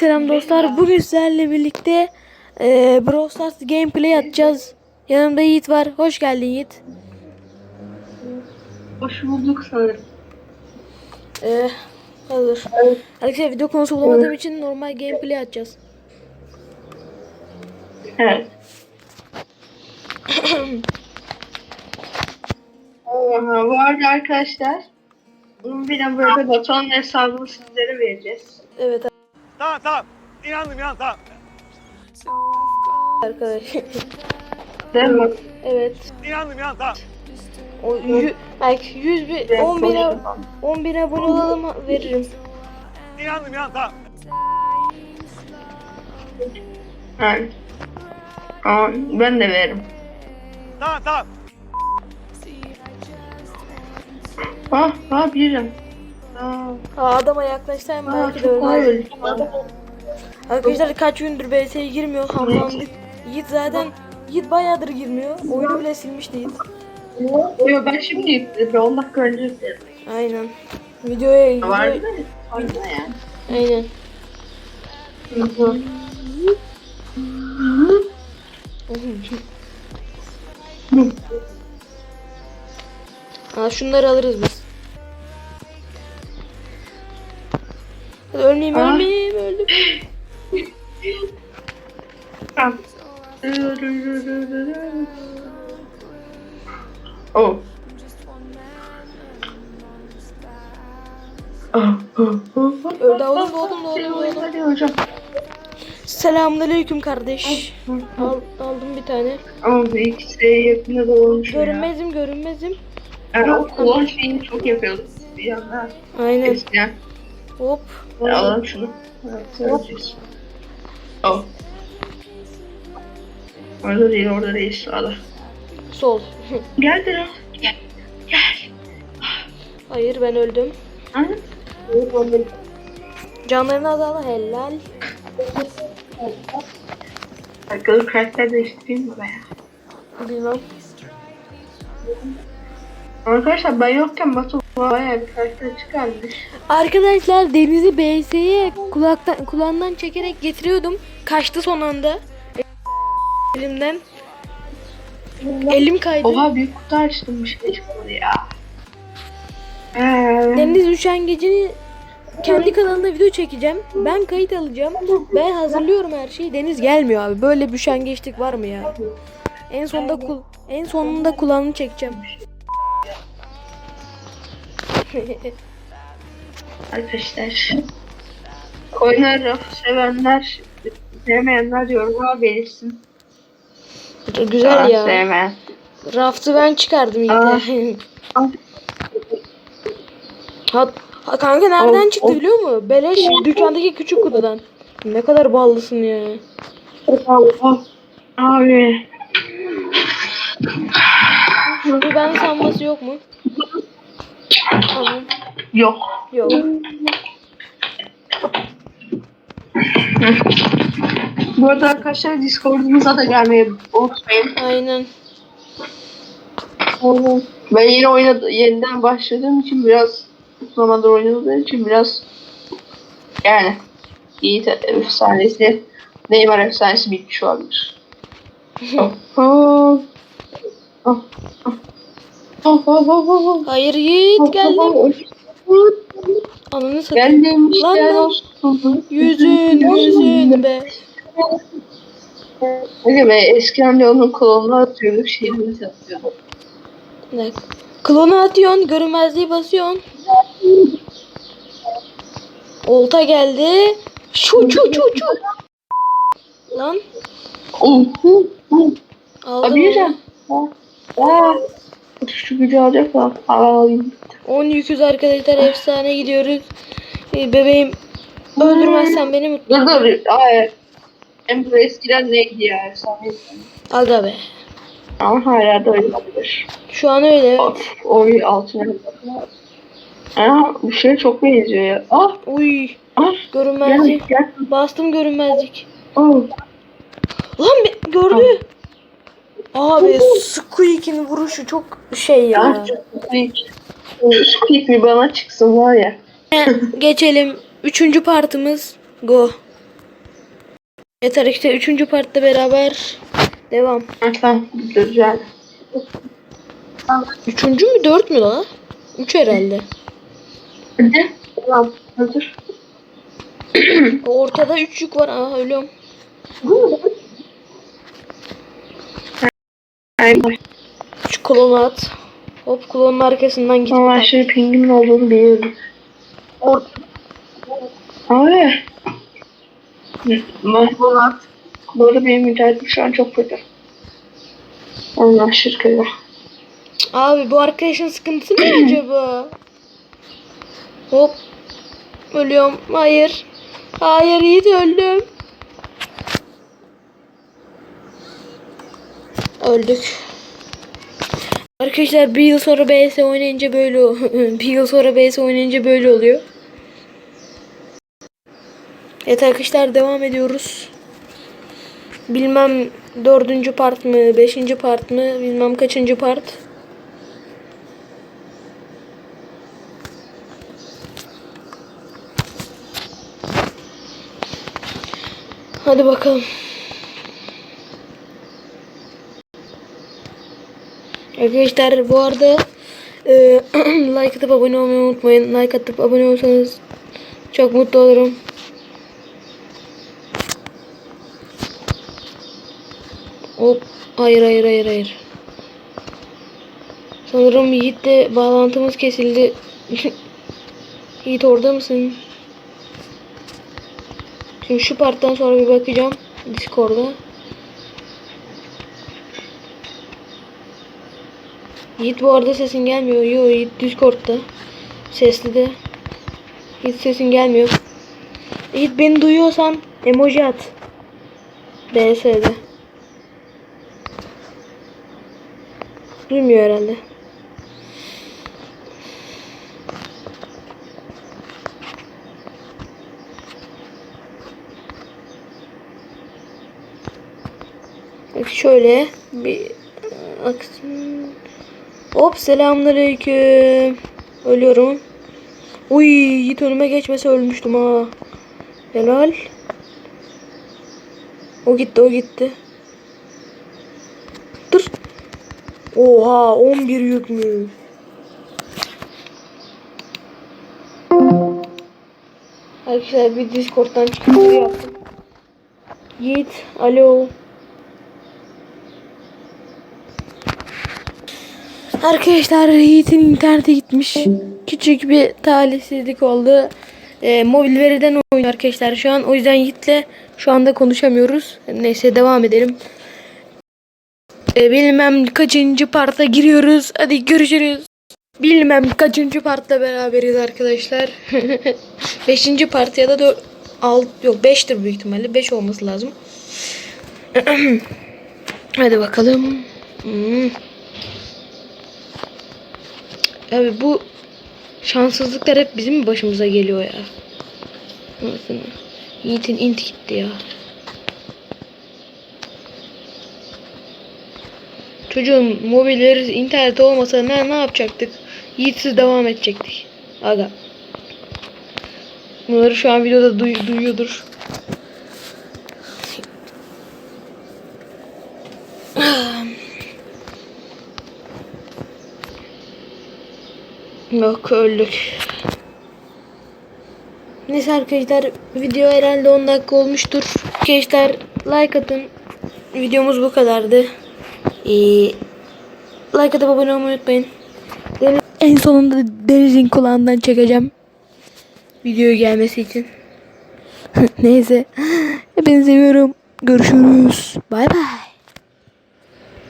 Selam dostlar. Bugün sizlerle birlikte e, Brawl Stars gameplay atacağız. Yanımda Yiğit var. Hoş geldin Yiğit. Hoş bulduk sanırım. E, hazır. Arkadaşlar video konusu bulamadığım için normal gameplay atacağız. Evet. Aha, bu arada arkadaşlar bunun bir de burada Batuhan'ın hesabını sizlere vereceğiz. Evet Tamam tamam. İnandım inan tamam. arkadaşlar. Değil mi? evet. İnandım inan tamam. O yü, belki 100 bir 10 bin, 10 bin abone olalım veririm. İnandım inan tamam. Evet. Ama ben de veririm. Tamam tamam. Ah, ah birim. Aa, adama yaklaşsam aa, belki de çok öldüm. Arkadaşlar kaç gündür BS'ye girmiyor. Hamlandık. Yiğit zaten Yiğit bayağıdır girmiyor. Oyunu bile silmişti Yiğit. Yo ben şimdi yükledim. Bir 10 dakika önce yükledim. Aynen. Videoya Vardı video, da vardı da yani. aynen. Hı hı. Ha şunları alırız biz. Ölmeyeyim Aa. ölmeyeyim öldüm. Tamam. Oh. Öldü oğlum doğdum doğdum. Hadi hocam. Selamünaleyküm kardeş. Al, aldım bir tane. Ama bu ikisi yakında da olmuş. Görünmezim görünmezim. Yani o kulon şeyini çok yapıyorduk bir yandan. Aynen. Eskiden. Hop. Alalım şunu. Evet, seveceğiz. Oh. Orada değil, orada değil, sağda. Sol. Gel Dira. Gel. Gel. Hayır ben öldüm. Ha? Canlarını azaldı helal. Bakalım karakter değiştireyim mi be ya? Bilmem. Arkadaşlar ben yokken Batu bayağı çıkarmış. Arkadaşlar Deniz'i BS'ye kulaktan kulağından çekerek getiriyordum. Kaçtı son anda. Elimden. Elim kaydı. Oha büyük kutu şey çıkmadı ya. Eee. Deniz Üşengeci'ni kendi kanalında video çekeceğim. Ben kayıt alacağım. Ben hazırlıyorum her şeyi. Deniz gelmiyor abi. Böyle bir üşengeçlik var mı ya? En sonunda kul en sonunda kulağını çekeceğim. Arkadaşlar. Oyunları sevenler, sevmeyenler yorumlar belirsin. Güzel Aa, ya. Sevmeyen. Raftı ben çıkardım yine. Aa. ha, kanka nereden Of, çıktı of. biliyor musun? Beleş dükkandaki küçük kutudan. Ne kadar ballısın ya. Allah. Abi. Bir ben sanması yok mu? Tamam. Yok. Yok. Bu arada arkadaşlar Discord'umuza da gelmeyi unutmayın. Aynen. Ben yeni oynadı, yeniden başladığım için biraz uzun zamandır oynadığım için biraz yani iyi efsanesi Neymar efsanesi bitmiş olabilir. Oh, oh. Oh, oh. Hayır Yiğit geldim. Ananı satayım. Geldim Lan lan. Yüzün yüzün be. Öyle be eskiden de onun kolonunu atıyorduk şeyini satıyorduk. Dakika. Klonu atıyorsun, görünmezliği basıyorsun. Olta geldi. Şu şu şu şu. Lan aldım. Abi yiyeceğim. Aa, şu gücü alacak da alayım. 10 yüküz arkadaşlar efsane gidiyoruz. Ee, Bebeğim öldürmezsen beni mutlu. Dur dur. Ay. Hem bu eskiden neydi ya? Efsaneydi. Aga be. Ama hala da öyle olabilir. Şu an öyle. Of, oy altına. Aa, bu şey çok benziyor ya. Ah, Uy. ah. Gel, Görünmezlik. gel. Bastım görünmezlik. Oh. Lan gördü. Abi Squeak'in vuruşu çok şey ya. Squeak. Squeak bir bana çıksın var ya. Geçelim. Üçüncü partımız. Go. Evet arkadaşlar 3. partta beraber devam. Tamam güzel. Üçüncü mü dört mü la? Üç herhalde. Hadi. Tamam hazır. Ortada üç yük var. Aa ölüyorum. Aynen. Şu klonu at. Hop klonun arkasından git. Ama ben şimdi pingimin olduğunu biliyordum. Abi. Mahvolat. Bu arada benim internetim şu an çok kötü. Allah aşırı kötü. Abi bu arkadaşın sıkıntısı ne acaba? Hop. Ölüyorum. Hayır. Hayır Yiğit öldüm. Öldük. Arkadaşlar bir yıl sonra BS oynayınca böyle bir yıl sonra BS oynayınca böyle oluyor. Evet arkadaşlar devam ediyoruz. Bilmem dördüncü part mı, beşinci part mı, bilmem kaçıncı part. Hadi bakalım. Arkadaşlar bu arada e, like atıp abone olmayı unutmayın. Like atıp abone olsanız çok mutlu olurum. Hop. Hayır hayır hayır hayır. Sanırım Yiğit'le bağlantımız kesildi. Yiğit orada mısın? Şimdi şu parttan sonra bir bakacağım Discord'a. Yiğit bu arada sesin gelmiyor. Yo Yiğit Discord'da. Sesli de. Yiğit sesin gelmiyor. Yiğit beni duyuyorsan emoji at. BS'de. Duymuyor herhalde. Şöyle bir aksın. Hop selamünaleyküm. Ölüyorum. Uy Yiğit önüme geçmese ölmüştüm ha. Helal. O gitti o gitti. Dur. Oha 11 yük mü? Arkadaşlar bir Discord'dan çıkıntı yaptım. Yiğit, alo. Arkadaşlar Yiğit'in internete gitmiş. Küçük bir talihsizlik oldu. Ee, mobil veriden oynuyor arkadaşlar şu an. O yüzden Yiğit'le şu anda konuşamıyoruz. Neyse devam edelim. Ee, bilmem kaçıncı parta giriyoruz. Hadi görüşürüz. Bilmem kaçıncı partta beraberiz arkadaşlar. Beşinci part ya da dört, alt, yok beştir büyük ihtimalle. Beş olması lazım. Hadi bakalım. Hmm. Abi bu şanssızlıklar hep bizim başımıza geliyor ya? Anasını. Yiğit'in int gitti ya. Çocuğun mobilleri internet olmasa ne ne yapacaktık? Yiğitsiz devam edecektik. Aga. Bunları şu an videoda duy- duyuyordur. Yok öldük. Neyse arkadaşlar video herhalde 10 dakika olmuştur. Arkadaşlar like atın. Videomuz bu kadardı. Ee, like atıp abone olmayı unutmayın. Deniz- En sonunda Deniz'in kulağından çekeceğim. Video gelmesi için. Neyse. Hepinizi seviyorum. Görüşürüz. Bay bay.